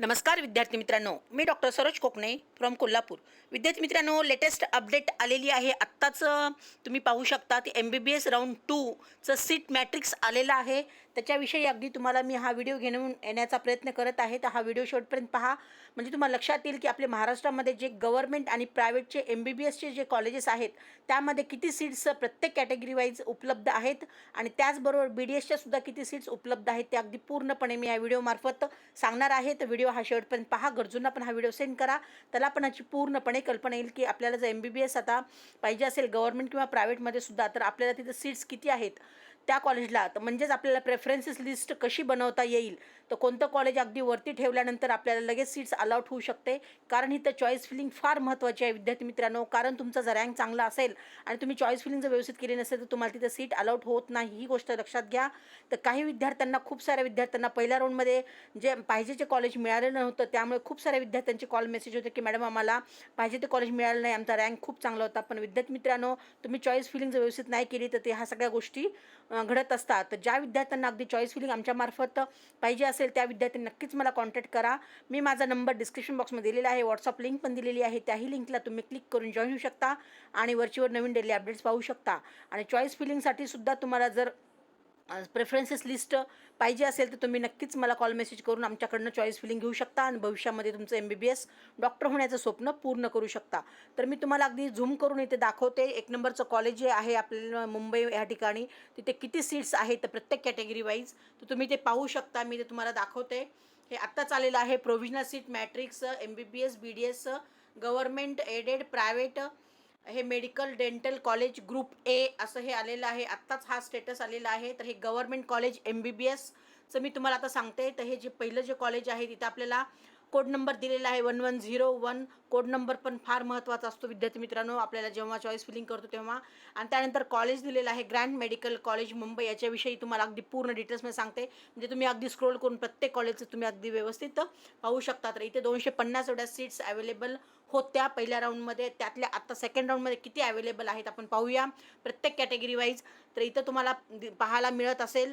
नमस्कार विद्यार्थी मित्रांनो मी डॉक्टर सरोज कोकणे फ्रॉम कोल्हापूर. विद्यार्थी मित्रांनो लेटेस्ट अपडेट आलेली आहे. आत्ताच तुम्ही पाहू शकता ती M B B S round टूचं seat matrix आलेलं आहे. त्याच्याविषयी अगदी तुम्हाला मी हा व्हिडिओ घेऊन येण्याचा प्रयत्न करत आहे. तर हा व्हिडिओ शेवटपर्यंत पहा. म्हणजे तुम्हाला लक्षात येईल की आपल्या महाराष्ट्रामध्ये जे गव्हर्मेंट आणि प्रायव्हेटचे एम बी बी एसचे जे कॉलेजेस आहेत त्यामध्ये किती सीट्स प्रत्येक कॅटेगरी वाईज उपलब्ध आहेत. आणि त्याचबरोबर बी डी एसच्या सुद्धा किती सीट्स उपलब्ध आहेत ते अगदी पूर्णपणे मी या व्हिडिओमार्फत सांगणार आहे. तर व्हिडिओ हा शेवटपर्यंत पहा. गरजूंना पण हा व्हिडिओ सेंड करा. त्याला पण याची पूर्णपणे कल्पना येईल की आपल्याला जर एम बी बी एस आता पाहिजे असेल गव्हर्मेंट किंवा प्रायव्हेटमध्ये सुद्धा तर आपल्याला तिथं सीट्स किती आहेत? त्या कॉलेजला तर म्हणजेच आपल्याला प्रेफरन्सेस लिस्ट कशी बनवता येईल? तर कोणतं कॉलेज अगदी वरती ठेवल्यानंतर आपल्याला लगेच सीट्स अलाउट होऊ शकते? कारण ही तर चॉईस फिलिंग फार महत्त्वाची आहे विद्यार्थी मित्रांनो. कारण तुमचा जर रँक चांगला असेल आणि तुम्ही चॉईस फिलिंग जर व्यवस्थित केली नसेल तर तुम्हाला तिथं सीट अलाउट होत नाही. ही गोष्ट लक्षात घ्या. तर काही विद्यार्थ्यांना खूप साऱ्या विद्यार्थ्यांना पहिल्या राऊंडमध्ये जे पाहिजेचे कॉलेज मिळालं नव्हतं त्यामुळे खूप साऱ्या विद्यार्थ्यांचे कॉल मेसेज होते की मॅडम आम्हाला पाहिजे ते कॉलेज मिळालं नाही. आमचा रँक खूप चांगला होता. पण विद्यार्थी मित्रांनो तुम्ही चॉईस फिलिंग जर व्यवस्थित नाही केली तर ते ह्या सगळ्या गोष्टी घडत असतात. तर ज्या विद्यार्थ्यांना अगदी चॉईस फिलिंग आमच्यामार्फत पाहिजे असेल त्या विद्यार्थ्यांनी नक्कीच मला कॉन्टॅक्ट करा. मी माझा नंबर डिस्क्रिप्शन बॉक्समध्ये दिलेला आहे. व्हॉट्सअप लिंक पण दिलेली आहे. त्याही लिंकला तुम्ही क्लिक करून जॉईन होऊ शकता आणि वरचीवर नवीन डेली अपडेट्स पाहू शकता. आणि चॉईस फिलिंगसाठी सुद्धा तुम्हाला जर प्रेफरन्सेस लिस्ट पाहिजे असेल तर तुम्ही नक्कीच मला कॉल मेसेज करून आमच्याकडनं चॉईस फिलिंग घेऊ शकता आणि भविष्यामध्ये तुमचं M B B S doctor होण्याचं स्वप्न पूर्ण करू शकता. तर मी तुम्हाला अगदी झूम करून इथे दाखवते. एक नंबरचं कॉलेज जे आहे आपल्याला मुंबई या ठिकाणी. तिथे किती सीट्स आहेत तर प्रत्येक कॅटेगरी वाईज तर तुम्ही ते पाहू शकता. मी ते तुम्हाला दाखवते. हे आत्ताच आलेलं आहे. Provisional seat matrix M B B S B D S government aided private हे medical dental college group A असं हे आलेलं आहे. आत्ताच हा स्टेटस आलेला आहे. तर हे government college M B B एसचं मी तुम्हाला आता सांगते. तर हे जे पहिलं जे कॉलेज आहे तिथं आपल्याला कोड नंबर दिलेला आहे one one zero one code number पण फार महत्त्वाचा असतो विद्यार्थी मित्रांनो. आपल्याला जेव्हा चॉईस फिलिंग करतो तेव्हा. आणि त्यानंतर कॉलेज दिलेलं आहे ग्रँड मेडिकल कॉलेज मुंबई याच्याविषयी तुम्हाला अगदी पूर्ण डिटेल्समध्ये सांगते. म्हणजे तुम्ही अगदी स्क्रोल करून प्रत्येक कॉलेजचं तुम्ही अगदी व्यवस्थित पाहू शकता. तर इथे दोनशे पन्नास एवढ्या सीट्स अवेलेबल होत्या पहिल्या राऊंडमध्ये त्यातल्या आत्ता सेकंड राऊंडमध्ये किती अवेलेबल आहेत आपण पाहूया. प्रत्येक कॅटेगरी वाईज तर इथं तुम्हाला पाहायला मिळत असेल.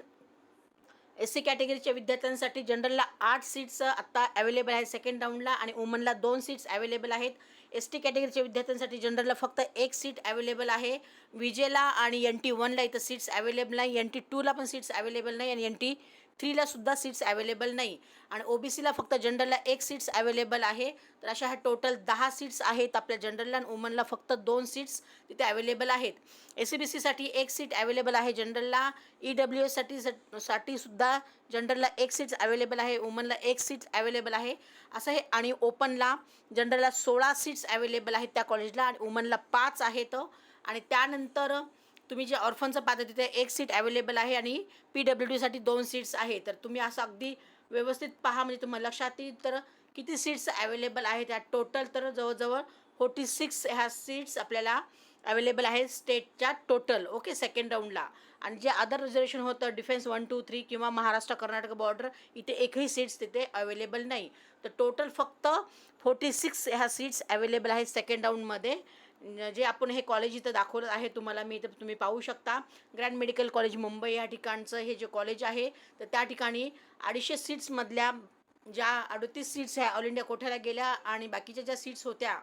एस सी कॅटेगरीच्या विद्यार्थ्यांसाठी जनरलला आठ सीट्स आत्ता अवेलेबल आहेत सेकंड राऊंडला आणि वुमनला दोन सीट्स अवेलेबल आहेत. एस टी कॅटेगरीच्या विद्यार्थ्यांसाठी जनरलला फक्त एक सीट अवेलेबल आहे. विजेला आणि एन टी वनला इथं सीट्स अवेलेबल नाही. एन टी टूला पण सीट्स अवेलेबल नाही. आणि एन टी थ्रीला सुद्धा सीट्स अवेलेबल नाही. आणि ओ बी सीला फक्त जनरलला एक सीट्स अवेलेबल आहे. तर अशा ह्या टोटल दहा सीट्स आहेत आपल्या जनरलला आणि वुमनला फक्त दोन सीट्स तिथे अवेलेबल आहेत. एस सी बी सीसाठी एक सीट अवेलेबल आहे जनरलला ई डब्ल्यू एससाठी साठी सुद्धा जनरलला एक सीट्स अवेलेबल आहे. वुमनला एक सीट्स अवेलेबल आहे. असं हे आणि ओपनला जनरलला सोळा सीट्स अवेलेबल आहेत त्या कॉलेजला आणि वुमनला पाच आहेत. आणि त्यानंतर तुम्ही जे ऑर्फनचं पाहता तिथे एक सीट अवेलेबल आहे आणि पी डब्ल्यू डीसाठी दोन सीट्स आहे तर तुम्ही असं अगदी व्यवस्थित पहा म्हणजे तुम्हाला लक्षात येईल. तर किती सीट्स अवेलेबल आहेत? त्या टोटल तर जवळजवळ फोर्टी सिक्स ह्या सीट्स आपल्याला अवेलेबल आहेत स्टेटच्या टोटल ओके सेकंड राऊंडला आणि जे अदर रिझर्वेशन होतं डिफेन्स वन टू थ्री किंवा महाराष्ट्र कर्नाटक बॉर्डर इथे एकही सीट्स तिथे अवेलेबल नाही. तर टोटल फक्त फोर्टी सिक्स ह्या सीट्स अवेलेबल आहेत सेकंड राऊंडमध्ये जे आपण हे कॉलेज इथं दाखवलं आहे तुम्हाला मी इथं तुम्ही पाहू शकता. ग्रँड मेडिकल कॉलेज मुंबई या ठिकाणचं हे जे कॉलेज आहे तर त्या ठिकाणी अडीचशे सीट्समधल्या ज्या अडतीस सीट्स ह्या ऑल इंडिया कोठ्याला गेल्या आणि बाकीच्या ज्या सीट्स होत्या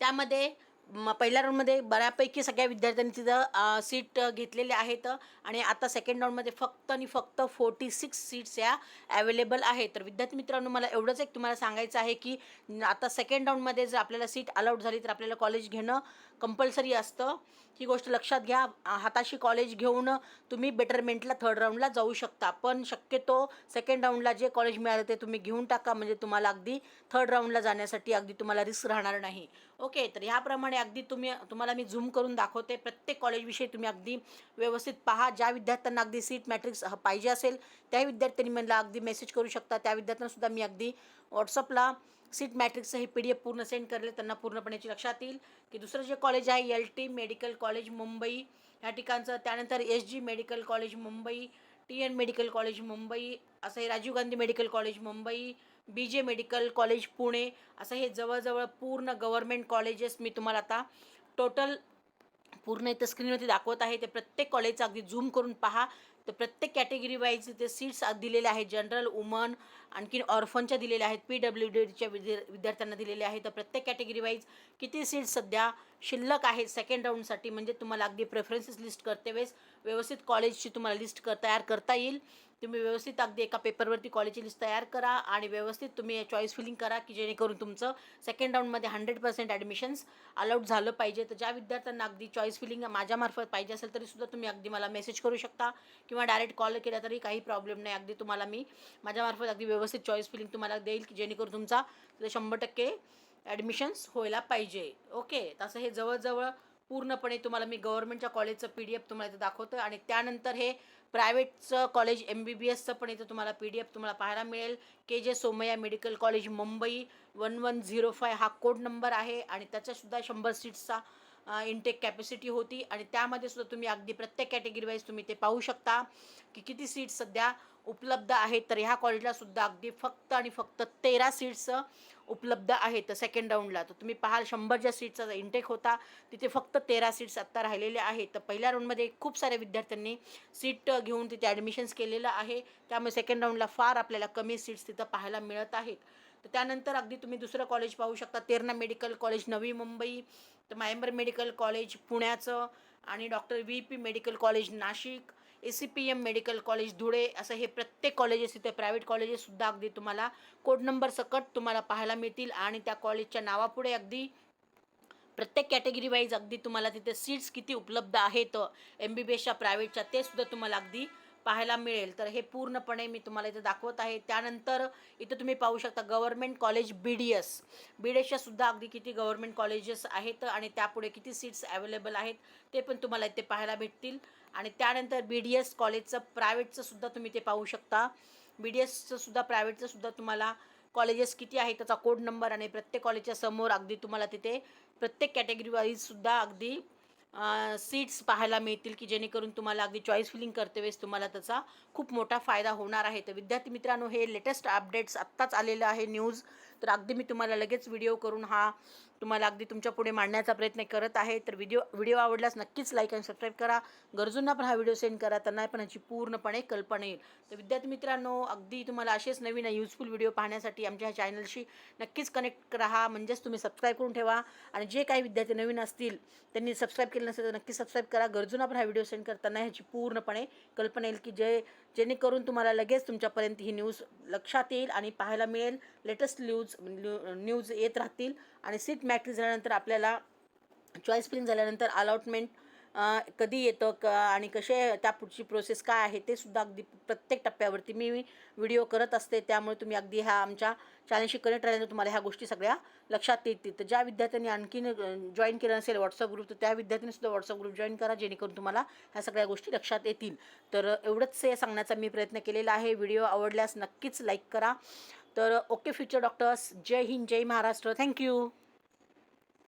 त्यामध्ये म पहिल्या राऊंडमध्ये बऱ्यापैकी सगळ्या विद्यार्थ्यांनी तिथं सीट घेतलेले आहेत. आणि आता सेकंड राऊंडमध्ये फक्त आणि फक्त फोर्टी सिक्स सीट्स या अवेलेबल आहेत. तर विद्यार्थी मित्रांनो मला एवढंच एक तुम्हाला सांगायचं आहे की आता सेकंड राऊंडमध्ये जर आपल्याला सीट अलाउड झाली तर आपल्याला कॉलेज घेणं कंपल्सरी असतं. ही गोष्ट लक्षात घ्या. हाताशी कॉलेज घेऊन तुम्ही बेटरमेंटला थर्ड राऊंडला जाऊ शकता. पण शक्यतो सेकंड राऊंडला जे कॉलेज मिळालं ते तुम्ही घेऊन टाका. म्हणजे तुम्हाला अगदी थर्ड राऊंडला जाण्यासाठी अगदी तुम्हाला रिस्क राहणार नाही. ओके तर ह्याप्रमाणे अगदी तुम्ही तुम्हाला मी झूम करून दाखवते. प्रत्येक कॉलेजविषयी तुम्ही अगदी व्यवस्थित पहा. ज्या विद्यार्थ्यांना अगदी सीट मॅट्रिक्स पाहिजे असेल त्या विद्यार्थ्यांनी मला अगदी मेसेज करू शकता. त्या विद्यार्थ्यांनासुद्धा मी अगदी व्हॉट्सअपला सीट मॅट्रिक्सचं हे पी डी एफ पूर्ण सेंड करेल. त्यांना पूर्णपणेची लक्षात येईल की दुसरं जे कॉलेज आहे L T medical college Mumbai ह्या ठिकाणचं. त्यानंतर S G medical college Mumbai T N medical college Mumbai असं हे Rajiv Gandhi medical college Mumbai B J medical college Pune असं हे जवळजवळ पूर्ण गव्हर्मेंट कॉलेजेस मी तुम्हाला आता टोटल पूर्ण इथं स्क्रीनवरती दाखवत आहे. ते प्रत्येक कॉलेजचं अगदी झूम करून पहा. तर प्रत्येक कॅटेगरी वाईज ते सीट्स दिलेले आहेत. जनरल वुमन आणखीन ऑर्फनच्या दिलेल्या आहेत. पी डब्ल्यू डीच्या विद्या विद्यार्थ्यांना दिलेले आहेत. तर प्रत्येक कॅटेगरी वाईज किती सीट्स सध्या शिल्लक आहेत सेकंड राऊंडसाठी म्हणजे तुम्हाला अगदी प्रेफरन्सेस लिस्ट करते वेळेस. व्यवस्थित कॉलेजची तुम्हाला लिस्ट कर तयार करता येईल. तुम्ही व्यवस्थित अगदी एका पेपरवरती कॉलेजची लिस्ट तयार करा आणि व्यवस्थित तुम्ही चॉईस फिलिंग करा की जेणेकरून तुमचं सेकंड राऊंडमध्ये हंड्रेड पर्सेंट ॲडमिशन्स अलाउड झालं पाहिजे. तर ज्या विद्यार्थ्यांना अगदी चॉईस फिलिंग माझ्यामार्फत पाहिजे असेल तरीसुद्धा तुम्ही अगदी मला मेसेज करू शकता किंवा डायरेक्ट कॉल केला तरी काही प्रॉब्लेम नाही. अगदी तुम्हाला मी माझ्यामार्फत अगदी व्यवस्थित चॉईस फिलिंग तुम्हाला देईल की जेणेकरून तुमचा शंभर टक्के ॲडमिशन्स व्हायला पाहिजे. ओके तसं हे जवळजवळ पूर्णपणे तुम्हाला मी गव्हर्नमेंटच्या कॉलेजचं पी डी एफ तुम्हाला इथं दाखवतो आणि त्यानंतर हे प्रायव्हेटचं कॉलेज एम बी बी एसचं पण इथं तुम्हाला पी डी एफ तुम्हाला पाहायला मिळेल. K J Somaiya medical college Mumbai one one zero five हा कोड नंबर आहे आणि त्याच्यासुद्धा शंभर सीट्सचा इनटेक कॅपॅसिटी होती आणि त्यामध्ये सुद्धा तुम्ही अगदी प्रत्येक कॅटेगरीवाईज तुम्ही ते पाहू शकता की किती सीट्स सध्या उपलब्ध आहेत. तर ह्या कॉलेजला सुद्धा अगदी फक्त आणि फक्त तेरा सीट्स उपलब्ध आहेत सेकंड राऊंडला तर तुम्ही पाहाल शंभर ज्या सीटचा इंटेक होता तिथे फक्त तेरा सीट्स आत्ता राहिलेल्या आहेत. तर पहिल्या राऊंडमध्ये खूप साऱ्या विद्यार्थ्यांनी सीट घेऊन तिथे ॲडमिशन्स केलेलं आहे. त्यामुळे सेकंड राऊंडला फार आपल्याला कमी सीट्स तिथं पाहायला मिळत आहेत. तर त्यानंतर अगदी तुम्ही दुसरं कॉलेज पाहू शकता. तेरणा मेडिकल कॉलेज नवी मुंबई तर मायंबर मेडिकल कॉलेज पुण्याचं आणि doctor V P medical college Nashik A C P M medical college Dhule असं हे प्रत्येक कॉलेजेस इथे प्रायव्हेट कॉलेजेससुद्धा अगदी तुम्हाला कोड नंबर सकट तुम्हाला पाहायला मिळतील. आणि त्या कॉलेजच्या नावापुढे अगदी प्रत्येक कॅटेगरी वाईज अगदी तुम्हाला तिथे सीट्स किती उपलब्ध आहेत एम बी बी एसच्या प्रायव्हेटच्या ते सुद्धा तुम्हाला अगदी पाहायला मिळेल. तर हे पूर्णपणे मी तुम्हाला इथे दाखवत आहे. त्यानंतर इथं तुम्ही पाहू शकता government college B D S B D एसच्या सुद्धा अगदी किती गव्हर्मेंट कॉलेजेस आहेत आणि त्यापुढे किती सीट्स अवेलेबल आहेत ते पण तुम्हाला इथे पाहायला भेटतील. आणि त्यानंतर बी डी एस कॉलेजचं प्रायव्हेटचं सुद्धा तुम्ही ते पाहू शकता. बी डी एसचं सुद्धा प्रायव्हेटचं सुद्धा तुम्हाला कॉलेजेस किती आहेत त्याचा कोड नंबर आणि प्रत्येक कॉलेजच्या समोर अगदी तुम्हाला तिथे प्रत्येक कॅटेगरी वाईजसुद्धा अगदी सीट्स पाहायला मिळतील की जेणेकरून तुम्हाला अगदी चॉईस फिलिंग करते वेळेस तुम्हाला त्याचा खूप मोठा फायदा होणार आहे. तर विद्यार्थी मित्रांनो हे लेटेस्ट अपडेट्स आत्ताच आलेलं आहे न्यूज तर अगदी मी तुम्हाला लगेच व्हिडिओ करून हा तुम्हाला अगदी तुमच्यापुढे मांडण्याचा प्रयत्न करत आहे. तर व्हिडिओ व्हिडिओ आवडल्यास नक्कीच लाईक आणि सबस्क्राईब करा. गरजूंना पण हा व्हिडिओ सेंड करा त्यांना पण ह्याची पूर्णपणे कल्पना येईल. तर विद्यार्थी मित्रांनो अगदी तुम्हाला असेच नवीन युजफुल व्हिडिओ पाहण्यासाठी आमच्या ह्या चॅनलशी नक्कीच कनेक्ट राहा. म्हणजेच तुम्ही सबस्क्राईब करून ठेवा. आणि जे काही विद्यार्थी नवीन असतील त्यांनी सबस्क्राईब केलं नसेल तर नक्की सबस्क्राईब करा. गरजूंना पण हा व्हिडिओ सेंड करताना ह्याची पूर्णपणे कल्पना येईल की जे जेणेकरून तुम्हाला लगेच तुमच्यापर्यंत ही न्यूज लक्षात येईल आणि पाहायला मिळेल. लेटेस्ट न्यूज न्यूज येत राहतील. आणि सीट मॅट्रिक झाल्यानंतर आपल्याला चॉईस फिलिंग झाल्यानंतर अलॉटमेंट कधी येतं क आणि कसे त्या पुढची प्रोसेस काय आहे ते सुद्धा अगदी प्रत्येक टप्प्यावरती मी व्हिडिओ करत असते. त्यामुळे तुम्ही अगदी ह्या आमच्या चॅनलशी कनेक्ट राहिल्यानंतर तुम्हाला ह्या गोष्टी सगळ्या लक्षात येतील. तर ज्या विद्यार्थ्यांनी आणखीन जॉईन केलं नसेल व्हॉट्सअप ग्रुप तर त्या विद्यार्थ्यांनी सुद्धा व्हॉट्सअप ग्रुप जॉईन करा जेणेकरून तुम्हाला ह्या सगळ्या गोष्टी लक्षात येतील. तर एवढंच हे सांगण्याचा मी प्रयत्न केलेला आहे. व्हिडिओ आवडल्यास नक्कीच लाईक करा. तर okay future doctors. Jai Hind Jai Maharashtra. Thank you